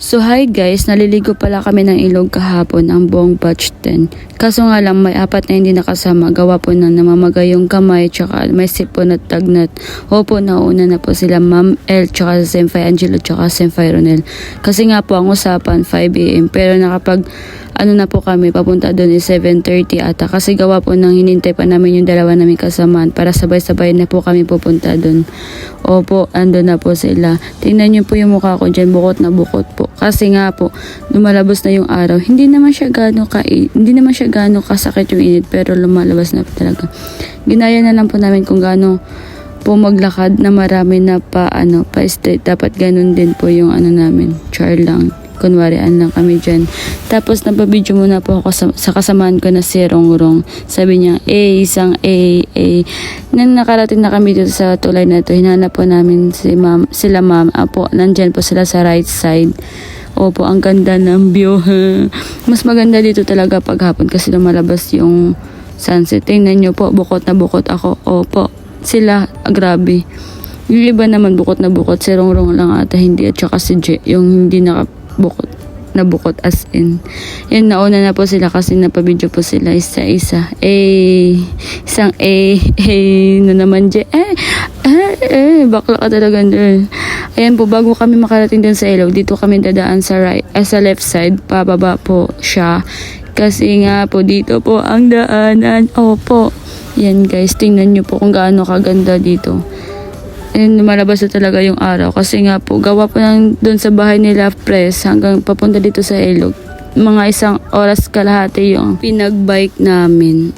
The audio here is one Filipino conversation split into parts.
So hi guys, naliligo pala kami ng ilog kahapon ang buong batch 10. Kaso nga lang may apat na hindi nakasama, gawa po na namamagay yung kamay tsaka may sipon at tagnat. Opo, nauna na po sila Ma'am L tsaka Senpai Angelo tsaka Senpai Ronel. Kasi nga po ang usapan 5am pero nakapag ano na po kami, papunta doon is 7.30 ata. Kasi gawa po nang hinintay pa namin yung dalawa namin kasamaan para sabay-sabay na po kami pupunta doon. Opo, ando na po sila. Tingnan niyo po yung mukha ko dyan, bukot na bukot po. Kasi nga po, lumalabas na yung araw. Hindi naman siya gaano ka hindi naman siya gaano kasakit yung init, pero lumalabas na talaga. Ginaya na lang po namin kung gaano po maglakad na marami na pa ano pa straight dapat ganun din po yung ano namin char lang kunwarian lang kami dyan. Tapos napabidyo muna po ako sa, sa kasamaan ko na si Rongrong. Sabi niya, eh, isang A, A. Nang nakarating na kami dito sa tulay na to, hinanap po namin si ma'am, sila ma'am. Apo, nandyan po sila sa right side. Opo, ang ganda ng view. Mas maganda dito talaga paghapon kasi lumalabas yung sunset. Tingnan nyo po, bukot na bukot ako. Opo, sila, ah, grabe. Yung iba naman bukot na bukot, si Rongrong lang ata hindi at saka si J, yung hindi nakabukot na bukot as in. Yun, nauna na po sila kasi napabidyo po sila isa-isa. Eh, isang eh, eh, na naman J. Eh, eh, eh, bakla ka talaga girl. Ayan po, bago kami makarating din sa ilog, dito kami dadaan sa right, eh, sa left side, pababa po siya. Kasi nga po, dito po ang daanan. Opo. Yan guys, tingnan nyo po kung gaano kaganda dito. And lumalabas na talaga yung araw kasi nga po gawa po ng doon sa bahay nila press hanggang papunta dito sa ilog. Mga isang oras kalahati yung pinagbike namin.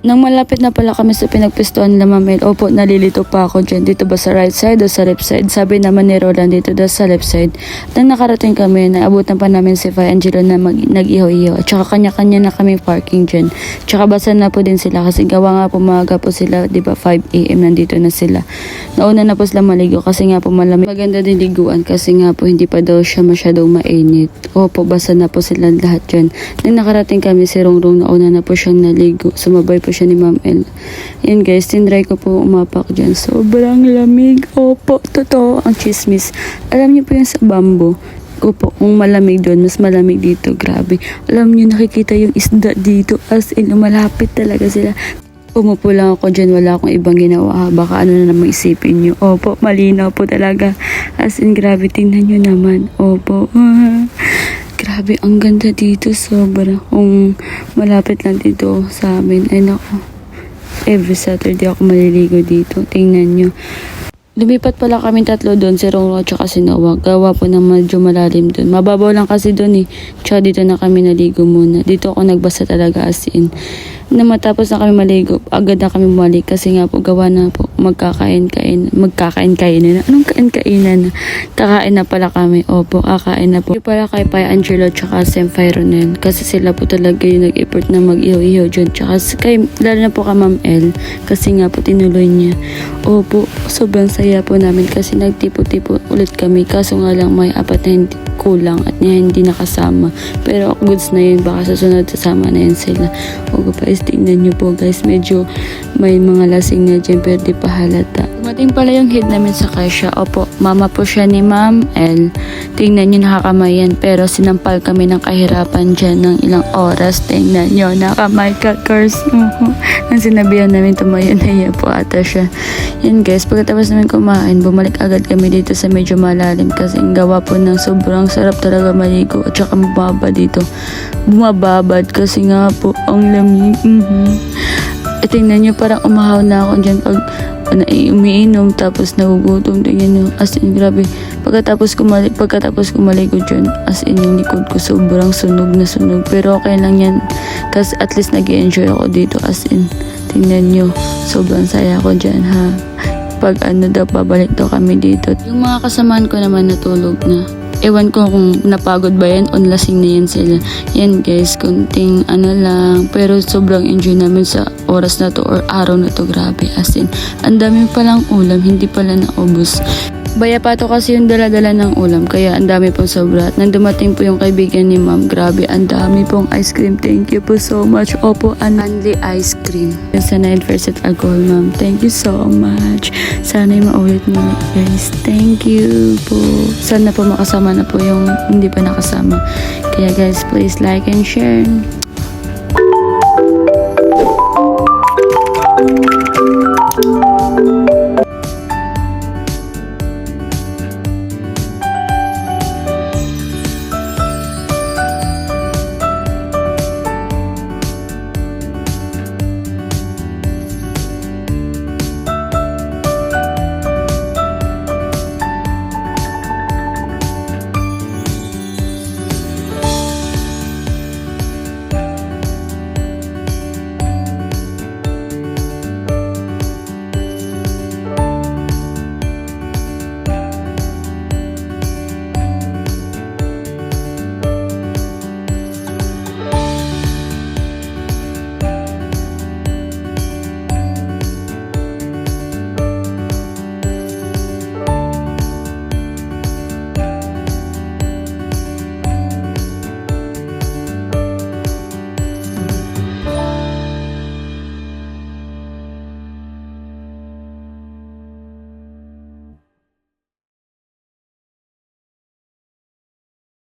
Nang malapit na pala kami sa pinagpistuan nila Mamel, opo, nalilito pa ako dyan. Dito ba sa right side o sa left side? Sabi naman ni Roland dito daw sa left side. Nang nakarating kami, naabutan pa namin si Fay Angelo na nag-iho-iho. At saka kanya-kanya na kami parking dyan. Tsaka basa na po din sila kasi gawa nga po maaga po sila, di ba 5am nandito na sila. Nauna na po sila maligo kasi nga po malamig. Maganda din liguan kasi nga po hindi pa daw siya masyadong mainit. Opo, basa na po sila lahat dyan. Nang nakarating kami si Rongrong, nauna na po siyang naligo. Sumabay po siya ni Ma'am El. Yan guys, tinry ko po umapak dyan. Sobrang lamig. Opo, totoo ang chismis. Alam niyo po yung sa bamboo. Opo, kung malamig doon, mas malamig dito. Grabe. Alam niyo, nakikita yung isda dito. As in, malapit talaga sila. Umupo lang ako dyan, wala akong ibang ginawa. Baka ano na naman isipin nyo. Opo, malinaw po talaga. As in, grabe, tingnan nyo naman. Opo. grabe, ang ganda dito. Sobra. Kung malapit lang dito sa amin. Ay, nako. Every Saturday ako maliligo dito. Tingnan nyo. Lumipat pala kami tatlo doon, si Rongo at saka si Noah. Gawa po ng medyo malalim doon. Mababaw lang kasi doon eh. Tsaka dito na kami naligo muna. Dito ako nagbasa talaga as in. Na matapos na kami maligo, agad na kami bumalik kasi nga po gawa na po magkakain-kain, magkakain-kainan na. Anong kain-kainan na? Kakain na pala kami. Opo, kakain na po. Yung pala kay Pai Angelo tsaka Senpai Ronel kasi sila po talaga yung nag-effort na mag-iho-iho dyan. Tsaka kay, lalo na po ka Ma'am El kasi nga po tinuloy niya. Opo, sobrang saya po namin kasi nagtipo-tipo ulit kami kaso nga lang may apat na hindi kulang at niya hindi nakasama. Pero goods na yun, baka sa sunod sasama na yun sila. O guys, tingnan nyo po guys, medyo may mga lasing na dyan pero di pa halata. Dumating pala yung head namin sa kasya. Opo, mama po siya ni Ma'am L. Tingnan nyo nakakamayan pero sinampal kami ng kahirapan dyan ng ilang oras. Tingnan nyo, nakamay ka, curse. Nang sinabihan namin tumayo na iya po ata siya. Yan guys, pagkatapos namin kumain, bumalik agad kami dito sa medyo malalim kasi ang gawa po ng sobrang sarap talaga maligo at saka mababa dito. Bumababad kasi nga po ang lamig. Mhm. Eh, tingnan nyo, parang umahaw na ako dyan pag umiinom tapos nagugutom. Tingnan nyo, as in, grabe. Pagkatapos kumali, pagkatapos kumaligo dyan, as in, yung likod ko sobrang sunog na sunog. Pero okay lang yan. Kasi at least nag enjoy ako dito, as in. Tingnan nyo, sobrang saya ko dyan, ha. Pag ano daw, babalik daw kami dito. Yung mga kasamaan ko naman natulog na. Ewan ko kung napagod ba yan o lasing na yan sila. Yan guys, kunting ano lang. Pero sobrang enjoy namin sa oras na to or araw na to. Grabe, as in. Ang dami palang ulam, hindi pala naubos. Bayapato kasi yung dala-dala ng ulam kaya ang dami pong sobra. Nang dumating po yung kaibigan ni ma'am, grabe ang dami pong ice cream. Thank you po so much. Opo, Anli Ice Cream. Sa 9% alcohol ma'am. Thank you so much. Sana'y maulit mo guys. Thank you po. Sana po makasama na po yung hindi pa nakasama. Kaya guys, please like and share.